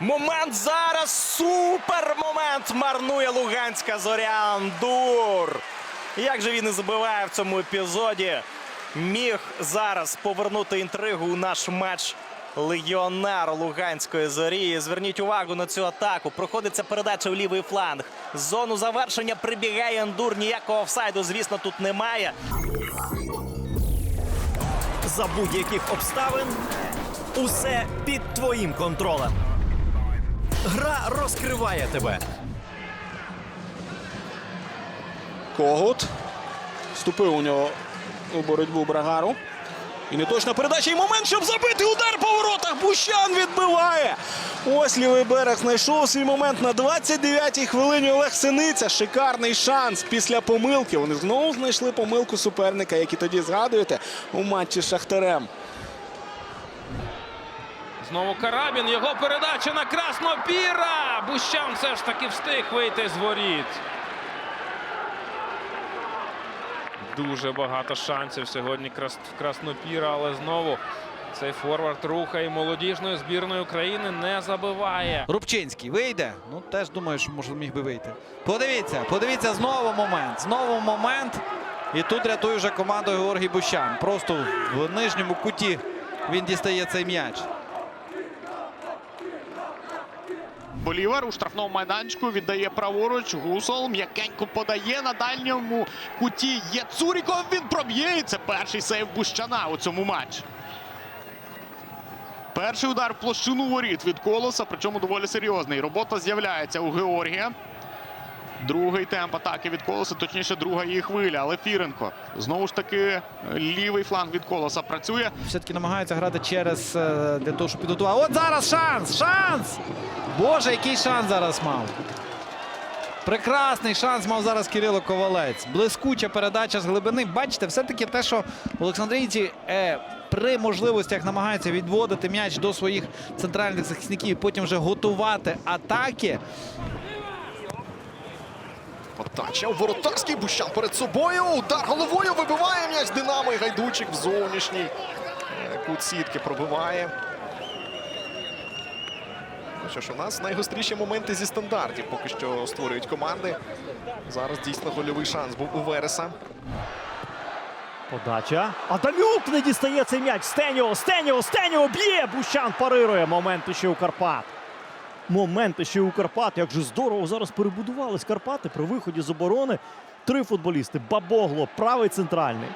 Момент зараз. Супер момент марнує Луганська зоря Андур. Як же він і забиває в цьому епізоді? Міг зараз повернути інтригу у наш матч легіонер Луганської зорі. Зверніть увагу на цю атаку. Проходиться передача в лівий фланг. Зону завершення прибігає Андур. Ніякого офсайду, звісно, тут немає. За будь-яких обставин усе під твоїм контролем. Гра розкриває тебе. Когут. Вступив у нього у боротьбу Брагару. І неточна передача. І момент, щоб забити удар по воротах. Бущан відбиває. Ось лівий берег знайшов свій момент на 29-й хвилині. Олег Синиця. Шикарний шанс після помилки. Вони знову знайшли помилку суперника, як і тоді згадуєте у матчі з Шахтарем. Знову Карабін. Його передача на Краснопіра. Бущан все ж таки встиг вийти з воріт. Дуже багато шансів сьогодні Краснопіра, але знову цей форвард рухає молодіжної збірної України не забиває. Рубчинський вийде. Ну теж думаю, що може міг би вийти. Подивіться, подивіться знову момент. Знову момент. І тут рятує вже команду Георгій Бущан. Просто в нижньому куті він дістає цей м'яч. Болівар у штрафному майданчику віддає праворуч. Гусол м'якенько подає на дальньому куті. Є Цуріков. Він проб'є. І це перший сейв Бущана у цьому матчі. Перший удар в площину воріт від колоса, причому доволі серйозний. Робота з'являється у Георгія. Другий темп атаки від колоса, точніше, друга її хвиля. Але Фіренко знову ж таки лівий фланг від колоса працює. Все-таки намагаються грати через е, для того, щоб підготувати. От зараз шанс! Шанс! Боже, який шанс зараз мав. Прекрасний шанс мав зараз Кирило Ковалець. Блискуча передача з глибини. Бачите, все-таки те, що олександрійці е, при можливостях намагаються відводити м'яч до своїх центральних захисників і потім вже готувати атаки. Подача у воротарський Бущан перед собою. Удар головою вибиває м'яч Динамо і Гайдучик в зовнішній е, кут сітки пробиває. Ну що ж, у нас найгостріші моменти зі стандартів поки що створюють команди. Зараз дійсно гольовий шанс був у Вереса. Подача. Адамюк не дістає цей м'яч. Стеніо, Стеніо, Стеніо б'є. Бущан парирує. Моменти ще у Карпат. Моменти ще у Карпат. Як же здорово зараз перебудувались Карпати при виході з оборони. Три футболісти. Бабогло, правий центральний.